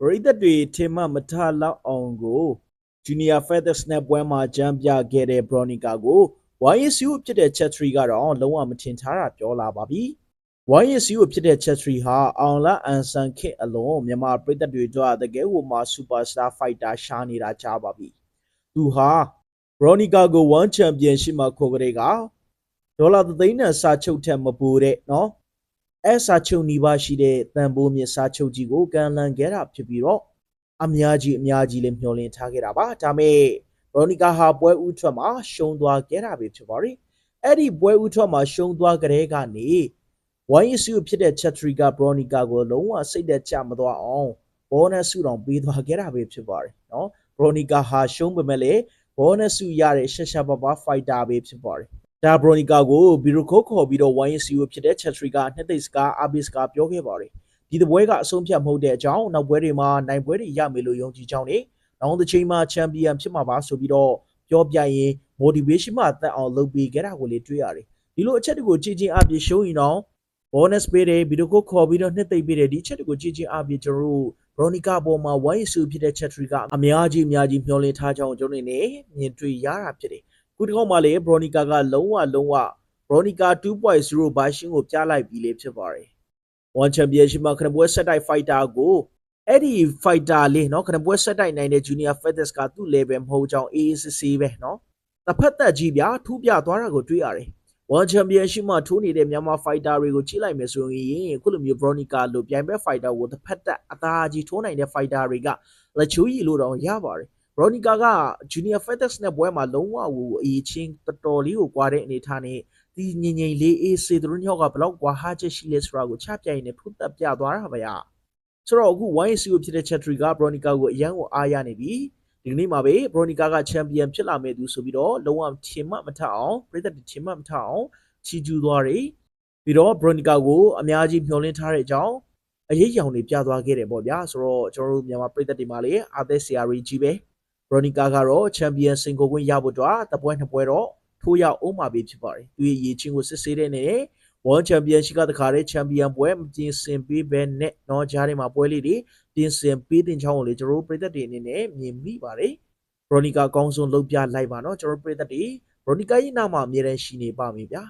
ပရိသတ်တွေထင်မှတ်မထလောက်အောင်ကိုဂျူနီယာဖက်သက်စနက်ပွဲမှာကြမ်းပြခဲ့တဲ့ဘရိုနီကာကို YSU ဖြစ်တဲ့ချက်ထရီကတော့လုံးဝမထင်ထားတာပြောလာပါပြီ။ YSU ဖြစ်တဲ့ချက်ထရီဟာအောင်လာအန်ဆန်ခစ်အလုံးမြန်မာပရိသတ်တွေတို့တကယ်ကိုမှစူပါစတာဖိုက်တာရှာနေတာကြားပါပြီ။သူဟာဘရိုနီကာကို1ချန်ပီယံရှစ်မှာခေါ်ကြတဲ့ကဒေါ်လာသသိန်းနဲ့စာချုပ်ထက်မပိုတဲ့နော် အဲစာချုပ်နီးပါးရှိတဲ့တန်ဖိုးမြင့်စာချုပ်ကြီးကိုကန်လန်ခဲ့တာဖြစ်ပြီးတော့အများကြီးအများကြီးလည်းမျှော်လင့်ထားခဲ့တာပါဒါပေမဲ့ဘရိုနီကာဟာပွဲဥထွက်မှာရှုံးသွားခဲ့တာပဲဖြစ်ပါတယ်အဲ့ဒီပွဲဥထွက်မှာရှုံးသွားကြတဲ့ကနေ YSU ဖြစ်တဲ့ Chatrika Bronica ကိုလုံးဝစိတ်သက်ကြမသွားအောင်ဘောနက်စုတောင်ပေးသွားခဲ့တာပဲဖြစ်ပါတယ်နော် Bronica ဟာရှုံးပေမဲ့လည်းဘောနက်စုရတဲ့ရှက်ရှာပါပါ fighter ပဲဖြစ်ပါတယ် ဒါ Bronica ကိုဘီရိုခိုးခေါ်ပြီးတော့ YSU ဖြစ်တဲ့ Chatrika နှစ်သိပ်စကား Abis ကပြောခဲ့ပါတယ်ဒီတပွဲကအဆုံးဖြတ်မဟုတ်တဲ့အကြောင်းနောက်ပွဲတွေမှာနိုင်ပွဲတွေရမယ်လို့ယုံကြည်ကြောင်းနဲ့နောက်တစ်ချိန်မှာချန်ပီယံဖြစ်မှာပါဆိုပြီးတော့ပြောပြရင် motivation မှတက်အောင်လုပ်ပေးခဲ့တာကိုလေတွေ့ရတယ်ဒီလိုအချက်တွေကိုကြည်ချင်းအပြည့်ရှုံးရင်တော့ bonus ပေးတယ်ဗီဒီယိုကိုခေါ်ပြီးတော့နှစ်သိမ့်ပေးတယ်ဒီချက်တွေကိုကြည်ချင်းအပြည့်ကျွန်တော်တို့ Veronica ပေါ်မှာ wine စုဖြစ်တဲ့ chatry ကအများကြီးအများကြီးမျှော်လင့်ထားကြောင်းကျွန်တော်နေမြင်တွေ့ရတာဖြစ်တယ် ခုတစ်ခေါက်မှလည်း Veronica ကလုံးဝလုံးဝ Veronica 2.0 version ကိုပြလိုက်ပြီးလေဖြစ်ပါတယ် one championship မှာခဏပွဲဆက်တိုက် fighter ကိုအဲ့ဒီ fighter လေးเนาะခဏပွဲဆက်တိုက်နိုင်တဲ့ junior feathers ကသူ့ level မဟုတ်ကြောင်း AACC ပဲเนาะတစ်ဖက်သက်ကြီးဗျာထူးပြသွားတာကိုတွေ့ရတယ် World Championship မှာထိုးနေတဲ့မြန်မာ fighter တွေကိုကြည့်လိုက်မယ်ဆိုရင်ခုလိုမျိုး Veronica လို့ပြိုင်ပွဲ fighter ကိုတစ်ဖက်သက်အသာကြီးထိုးနိုင်တဲ့ fighter တွေကလက်ချိုးရီလို့တော့ရပါတယ် Veronica က Junior Fedex နဲ့ပွဲမှာလုံးဝကိုအရေးချင်းတော်တော်လေးကိုကွာတဲ့အနေထားနဲ့ဒီငင်ငင်လေးအေးစေသူတို့ညောက်ကဘလောက်ကွာဟာချက်ရှိလဲဆိုတာကိုချပြရင်လည်းထိုးသက်ပြသွားတာပါဗျာဆိုတော့အခု YC ကိုဖြစ်တဲ့ Chatry က Veronica ကိုအရန်ကိုအားရနေပြီဒီကနေ့မှာပဲ Veronica ကချန်ပီယံဖြစ်လာမဲ့သူဆိုပြီးတော့လုံးဝထင်မှတ်မထအောင်ပြည်သက်ထင်မှတ်မထအောင်ချီကျူးသွားတယ်ပြီးတော့ Veronica ကိုအများကြီးမျှော်လင့်ထားတဲ့အကြောင်းအရေးရောင်တွေပြသွားခဲ့တယ်ပေါ့ဗျာဆိုတော့ကျွန်တော်တို့မြန်မာပြည်သက်တွေမှာလည်းအားသက်စရာကြီးပဲ Veronica ကတော့ချန်ပီယံစင်ကိုခွင့်ရဖို့အတွက်တပွဲနှစ်ပွဲတော့ထိုးရအောင်မှာပဲဖြစ်ပါတယ်သူရဲ့ရည်ချင်းကိုစစ်ဆေးတဲ့နေနဲ့ World Championship ကတခါတည်းချန်ပီယံပွဲမပြင်ဆင်ပေးဘဲနဲ့တော့ကြားထဲမှာပွဲလေးတွေပြင်ဆင်ပေးတင်ချောင်းကိုလေကျွန်တော်တို့ပြည်သက်တွေအနေနဲ့မြင်မိပါတယ် Veronica အကောင်းဆုံးလုပ်ပြလိုက်ပါတော့ကျွန်တော်ပြည်သက်တွေ Veronica ရဲ့နာမအမြဲတမ်းရှိနေပါမယ်ဗျာ